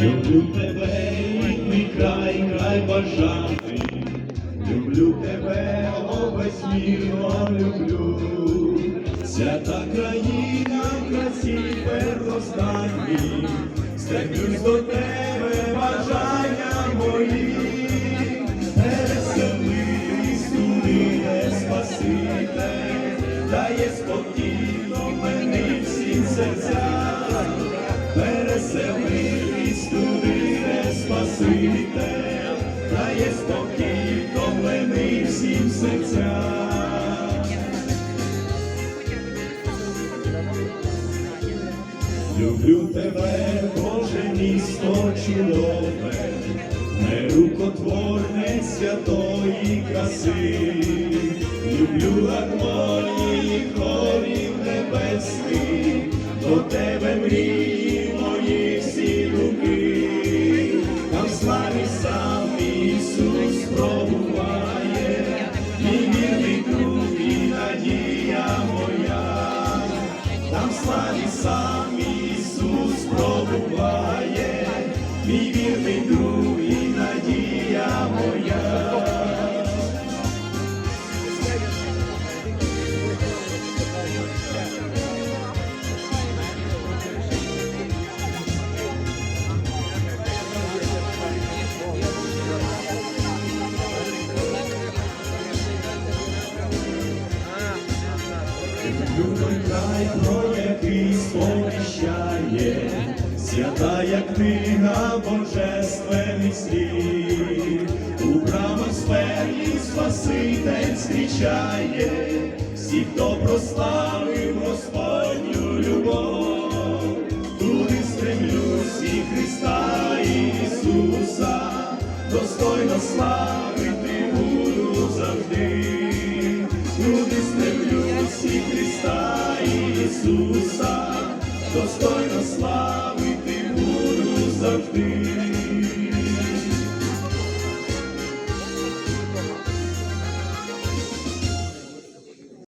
Люблю тебе, рідний край, край бажаний, люблю тебе, овесь міром люблю, свята країна в красі первостанні, стремлюсь до тебе, бажання мої, переселись туди, де спаситель, дає спокійно мені всім серцям, спаситель, дає спокійно мені всім серцям. Люблю тебе, Боже місто чудове, нерукотворне святої краси, люблю гармонії хорів небесних, до тебе мрії славі сам Ісус пробуває, мій вірний друг Любий край, про який сповіщає, святая книга божественних слів, у брамах сфері Спаситель зустрічає, всіх, хто прославив Господню любов, туди стремлюсь і Христа Ісуса, достойно славити Ісуса, достойно славити буду завжди.